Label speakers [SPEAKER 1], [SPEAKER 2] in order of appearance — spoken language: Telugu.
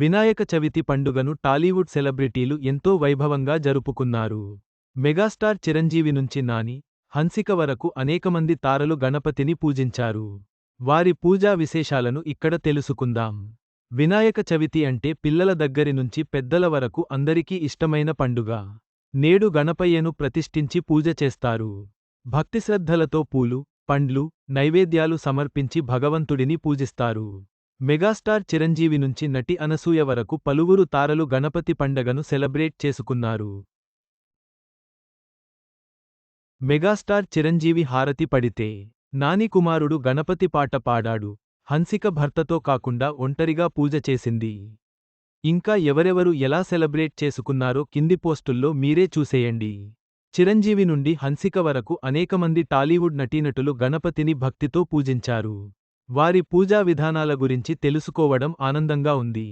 [SPEAKER 1] వినాయక చవితి పండుగను టాలీవుడ్ సెలబ్రిటీలు ఎంతో వైభవంగా జరుపుకున్నారు. మెగాస్టార్ చిరంజీవి నుంచి నాని హన్సిక వరకు అనేకమంది తారలు గణపతిని పూజించారు. వారి పూజా విశేషాలను ఇక్కడ తెలుసుకుందాం. వినాయక చవితి అంటే పిల్లల దగ్గరి నుంచి పెద్దల వరకు అందరికీ ఇష్టమైన పండుగ. నేడు గణపయ్యను ప్రతిష్ఠించి పూజ చేస్తారు. భక్తిశ్రద్ధలతో పూలు పండ్లు నైవేద్యాలు సమర్పించి భగవంతుడిని పూజిస్తారు. మెగాస్టార్ చిరంజీవి నుంచి నటి అనసూయ వరకు పలువురు తారలు గణపతి పండగను సెలబ్రేట్ చేసుకున్నారు. మెగాస్టార్ చిరంజీవి హారతి పడితే నాని కుమారుడు గణపతి పాట పాడాడు. హన్సిక భర్తతో కాకుండా ఒంటరిగా పూజ చేసింది. ఇంకా ఎవరెవరు ఎలా సెలబ్రేట్ చేసుకున్నారో కింది పోస్టుల్లో మీరే చూసేయండి. చిరంజీవి నుండి హన్సిక వరకు అనేకమంది టాలీవుడ్ నటీనటులు గణపతిని భక్తితో పూజించారు. వారి పూజా విధానాల గురించి తెలుసుకోవడం ఆనందంగా ఉంది.